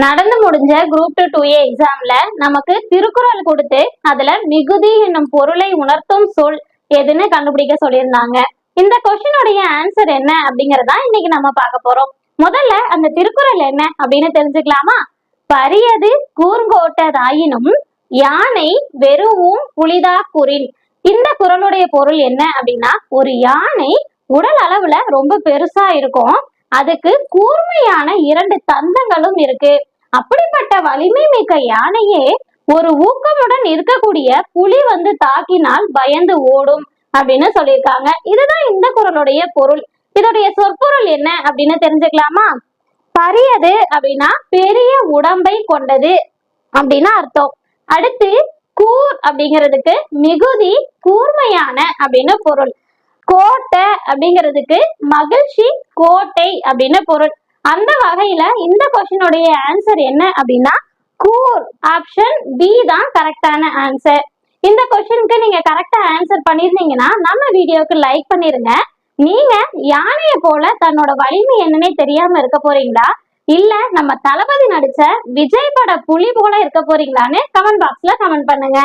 நடந்து முடிஞ்ச group two two ஏ எக்ஸாம்ல நமக்கு திருக்குறள் கொடுத்து அதுல மிகுதி என்னும் பொருளை உணர்த்தும் சொல் எதுன்னு கண்டுபிடிக்க சொல்லியிருந்தாங்க. இந்த கொஸ்டினுடைய ஆன்சர் என்ன அப்படிங்கறதா இன்னைக்கு நம்ம பார்க்க போறோம். முதல்ல அந்த திருக்குறள் என்ன அப்படின்னு தெரிஞ்சுக்கலாமா? பரியது கூர்ங்கோட்டதாயினும் யானை வெறுவும் புலிதா குறின். இந்த குறளுடைய பொருள் என்ன அப்படின்னா ஒரு யானை உடல் அளவுல ரொம்ப பெருசா இருக்கும். அதுக்கு கூர்மையான இரண்டு தந்தங்களும் இருக்கு. அப்படிப்பட்ட வலிமை மிக்க யானையே ஒரு ஊக்கமுடன் இருக்கக்கூடிய புலி வந்து தாக்கினால் பயந்து ஓடும் அப்படின்னு சொல்லியிருக்காங்க. இதுதான் இந்த குரலுடைய பொருள். இதோடைய சொற்பொருள் என்ன அப்படின்னு தெரிஞ்சுக்கலாமா? பரியது அப்படின்னா பெரிய உடம்பை கொண்டது அப்படின்னு அர்த்தம். அடுத்து கூர் அப்படிங்கிறதுக்கு மிகுதி கூர்மையான அப்படின்னு பொருள். கோட்டை அப்படிங்கிறதுக்கு மகிழ்ச்சி கோட்டை அப்படின்னு பொருள். அந்த வகையில இந்த கொஸ்டினுடைய ஆன்சர் என்ன அப்படின்னா கூர் ஆப்ஷன் பி தான் கரெக்டான ஆன்சர் இந்த கொஸ்டினுக்கு நீங்க கரெக்டா ஆன்சர் பண்ணிருந்தீங்கன்னா நம்ம வீடியோக்கு லைக் பண்ணிருங்க. நீங்க யானைய போல தன்னோட வலிமை என்னன்னே தெரியாம இருக்க போறீங்களா? இல்ல நம்ம தளபதி நடிச்ச விஜய் பட புலி போல இருக்க போறீங்களான்னு கமெண்ட் பாக்ஸ்ல கமெண்ட் பண்ணுங்க.